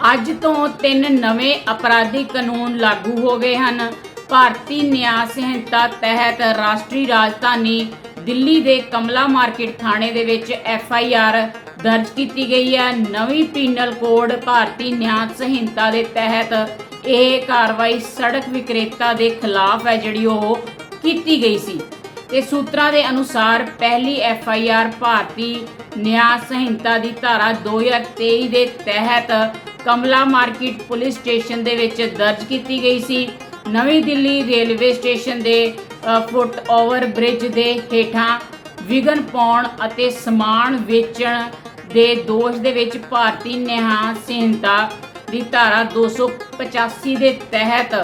ਅੱਜ ਤੋਂ ਤਿੰਨ ਨਵੇਂ ਅਪਰਾਧਿਕ ਕਾਨੂੰਨ ਲਾਗੂ ਹੋ ਗਏ ਹਨ। ਭਾਰਤੀ ਨਿਆਂ ਸੰਹਿਤਾ ਤਹਿਤ ਰਾਸ਼ਟਰੀ ਰਾਜਧਾਨੀ ਦਿੱਲੀ ਦੇ ਕਮਲਾ ਮਾਰਕੀਟ ਥਾਣੇ ਦੇ ਵਿੱਚ ਐਫ ਆਈ ਆਰ ਦਰਜ ਕੀਤੀ ਗਈ ਹੈ। ਨਵੀਂ ਪੀਨਲ ਕੋਡ ਭਾਰਤੀ ਨਿਆਂ ਸੰਹਿਤਾ ਦੇ ਤਹਿਤ ਇਹ ਕਾਰਵਾਈ ਸੜਕ ਵਿਕਰੇਤਾ ਦੇ ਖਿਲਾਫ ਹੈ ਜਿਹੜੀ ਉਹ ਕੀਤੀ ਗਈ ਸੀ। ਤੇ ਸੂਤਰਾਂ ਦੇ ਅਨੁਸਾਰ ਪਹਿਲੀ ਐਫ ਆਈ ਆਰ ਭਾਰਤੀ ਨਿਆਂ ਸੰਹਿਤਾ ਦੀ ਧਾਰਾ 2023 ਦੇ ਤਹਿਤ ਕਮਲਾ ਮਾਰਕੀਟ ਪੁਲਿਸ ਸਟੇਸ਼ਨ ਦੇ ਵਿੱਚ ਦਰਜ ਕੀਤੀ ਗਈ ਸੀ। ਨਵੀਂ ਦਿੱਲੀ ਰੇਲਵੇ ਸਟੇਸ਼ਨ ਦੇ ਫੁੱਟ ਓਵਰ ਬ੍ਰਿਜ ਦੇ ਹੇਠਾਂ ਵਿਗਨ ਪਾਉਣ ਅਤੇ ਸਮਾਨ ਵੇਚਣ ਦੇ ਦੋਸ਼ ਦੇ ਵਿੱਚ ਭਾਰਤੀ ਨਿਆਂ ਸੰਹਿਤਾ ਦੀ ਧਾਰਾ 285 ਦੇ ਤਹਿਤ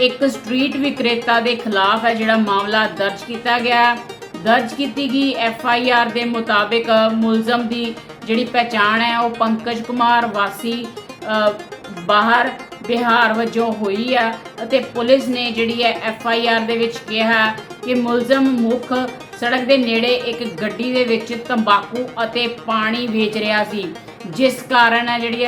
ਇੱਕ ਸਟਰੀਟ ਵਿਕਰੇਤਾ ਦੇ ਖਿਲਾਫ ਹੈ ਜਿਹੜਾ ਮਾਮਲਾ ਦਰਜ ਕੀਤਾ ਗਿਆ। ਦਰਜ ਕੀਤੀ ਗਈ ਐਫ ਆਈ ਆਰ ਦੇ ਮੁਤਾਬਿਕ ਮੁਲਜ਼ਮ ਦੀ ਜਿਹੜੀ ਪਛਾਣ ਹੈ ਉਹ ਪੰਕਜ ਕੁਮਾਰ ਵਾਸੀ ਬਾਹਰ ਬਿਹਾਰ ਵਜੋਂ ਹੋਈ ਹੈ ਅਤੇ ਪੁਲਿਸ ਨੇ ਜਿਹੜੀ ਹੈ ਐਫ ਆਈ ਆਰ ਦੇ ਵਿੱਚ ਕਿਹਾ ਕਿ ਮੁਲਜ਼ਮ ਮੁੱਖ ਸੜਕ ਦੇ ਨੇੜੇ ਇੱਕ ਗੱਡੀ ਦੇ ਵਿੱਚ ਤੰਬਾਕੂ ਅਤੇ ਪਾਣੀ ਵੇਚ ਰਿਹਾ ਸੀ, ਜਿਸ ਕਾਰਨ ਹੈ ਜਿਹੜੀ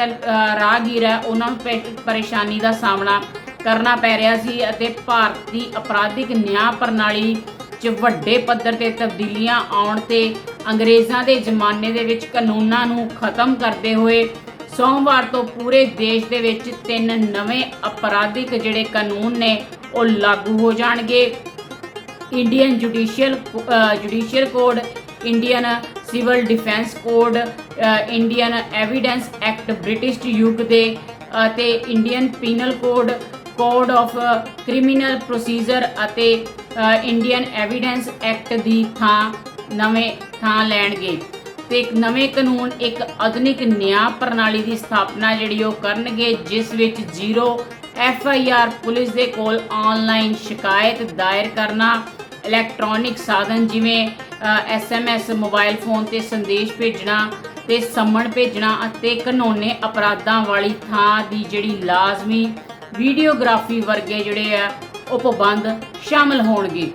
ਰਾਹਗੀਰ ਹੈ, ਉਹਨਾਂ ਨੂੰ ਪੇ- ਪਰੇਸ਼ਾਨੀ ਦਾ ਸਾਹਮਣਾ ਕਰਨਾ ਪੈ ਰਿਹਾ ਸੀ ਅਤੇ ਭਾਰਤੀ ਅਪਰਾਧਿਕ ਨਿਆਂ ਪ੍ਰਣਾਲੀ 'ਚ ਵੱਡੇ ਪੱਧਰ ਤੇ ਤਬਦੀਲੀਆਂ ਆਉਣ ਤੇ ਅੰਗਰੇਜ਼ਾਂ ਦੇ ਜ਼ਮਾਨੇ ਦੇ ਵਿੱਚ ਕਾਨੂੰਨਾਂ ਨੂੰ ਖਤਮ ਕਰਦੇ ਹੋਏ ਸੋਮਵਾਰ ਤੋਂ ਪੂਰੇ ਦੇਸ਼ ਦੇ ਵਿੱਚ ਤਿੰਨ ਨਵੇਂ ਅਪਰਾਧਿਕ ਜਿਹੜੇ ਕਾਨੂੰਨ ਨੇ, ਉਹ ਲਾਗੂ ਹੋ ਜਾਣਗੇ। Indian judicial judicial code, Indian civil defence code Indian evidence act British ਯੁੱਗ ਦੇ, ਅਤੇ Indian penal code code of criminal procedure ਅਤੇ ਇੰਡੀਅਨ ਐਵੀਡੈਂਸ ਐਕਟ ਦੀ ਥਾਂ, ਨਵੇਂ ਥਾਂ ਲੈਣਗੇ। ਤੇ ਇੱਕ ਨਵੇਂ ਕਾਨੂੰਨ, ਇੱਕ ਆਧੁਨਿਕ ਨਿਆਂ ਪ੍ਰਣਾਲੀ ਦੀ ਸਥਾਪਨਾ ਜਿਹੜੀ ਉਹ ਕਰਨਗੇ, ਜਿਸ ਵਿੱਚ zero F I R police ਦੇ ਕੋਲ ਆਨਲਾਈਨ ਸ਼ਿਕਾਇਤ ਦਾਇਰ ਕਰਨਾ, ਇਲੈਕਟ੍ਰੋਨਿਕ ਸਾਧਨ ਜਿਵੇਂ S M S, mobile phone ਤੇ ਸੰਦੇਸ਼ ਭੇਜਣਾ ਤੇ ਸੰਮਣ ਭੇਜਣਾ ਅਤੇ ਕਾਨੂੰਨੇ ਅਪਰਾਧਾਂ ਵਾਲੀ ਥਾਂ ਦੀ ਜਿਹੜੀ ਲਾਜ਼ਮੀ ਵੀਡੀਓਗ੍ਰਾਫੀ ਵਰਗੇ ਜਿਹੜੇ ਆ ਉਹ ਪਾਬੰਦ ਸ਼ਾਮਲ ਹੋਣਗੇ।